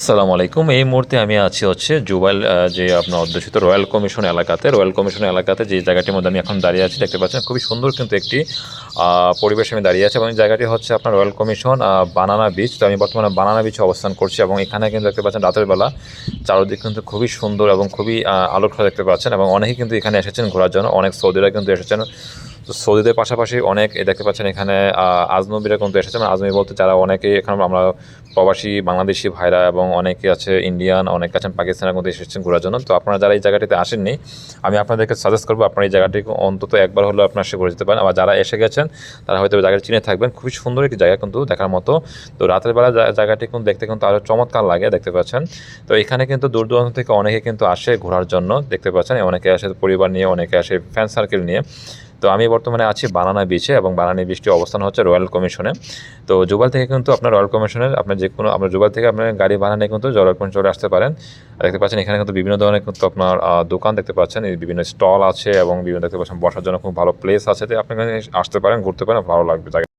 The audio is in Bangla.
আসসালামু আলাইকুম। এই মুহূর্তে আমি আছি হচ্ছে জুবাইল যে আপনার অধ্যুষিত রয়্যাল কমিশন এলাকাতে। রয়্যাল কমিশন এলাকাতে যে জায়গাটির মধ্যে আমি এখন দাঁড়িয়ে আছি দেখতে পাচ্ছেন খুবই সুন্দর কিন্তু একটি পরিবেশে আমি দাঁড়িয়ে আছি এবং জায়গাটি হচ্ছে আপনার রয়্যাল কমিশন বানানা বিচ। তো আমি বর্তমানে বানানা বিচে অবস্থান করছি এবং এখানে কিন্তু দেখতে পাচ্ছেন রাতের বেলা চারদিক কিন্তু খুবই সুন্দর এবং খুবই আহ, আলোকসা দেখতে পাচ্ছেন এবং অনেকেই কিন্তু এখানে এসেছেন ঘোরার জন্য। অনেক সৌদিরা কিন্তু এসেছেন তো সৌদিদের পাশাপাশি অনেক দেখতে পাচ্ছেন এখানে আজনবীরা কিন্তু এসেছেন আজনবী বলতে যারা অনেকে এখানে আমরা প্রবাসী বাংলাদেশি ভাইরা এবং অনেকে আছে ইন্ডিয়ান অনেকে আছেন পাকিস্তানের মধ্যে এসেছেন ঘোরার জন্য। তো আপনারা যারা এই জায়গাটিতে আসেননি, আমি আপনাদেরকে সাজেস্ট করব আপনারা এই জায়গাটি অন্তত একবার হলেও আপনার সে ঘুরে যেতে পারেন। আবার যারা এসে গেছেন, তারা হয়তো জায়গাটি চিনে থাকবেন। খুবই সুন্দর একটি জায়গা কিন্তু দেখার মতো। তো রাতের বেলা জায়গাটি কিন্তু দেখতে কিন্তু আরও চমৎকার লাগে, দেখতে পাচ্ছেন। তো এখানে কিন্তু দূর দূরান্ত থেকে অনেকে কিন্তু আসে ঘোরার জন্য, দেখতে পাচ্ছেন। অনেকে আসে পরিবার নিয়ে, অনেকে আসে ফ্যান সার্কেল নিয়ে। তো আমি বর্তমানে আছি বানানা বিচে এবং বানানি বিচটি অবস্থান হচ্ছে রয়্যাল কমিশনে তো জুবাল থেকে কিন্তু আপনার রয়্যাল কমিশনের আপনার যে কোনো আপনার জুবাল থেকে আপনার গাড়ি ভাড়া কিন্তু রয়্যাল কমিশন চলে আসতে পারেন। দেখতে পাচ্ছেন এখানে কিন্তু বিভিন্ন ধরনের কিন্তু আপনার দোকান দেখতে পাচ্ছেন। বিভিন্ন স্টল আছে এবং বিভিন্ন দেখতে পাচ্ছেন বসার জন্য খুব ভালো প্লেস আছে। আপনি আসতে পারেন, ঘুরতে পারেন, ভালো লাগবে।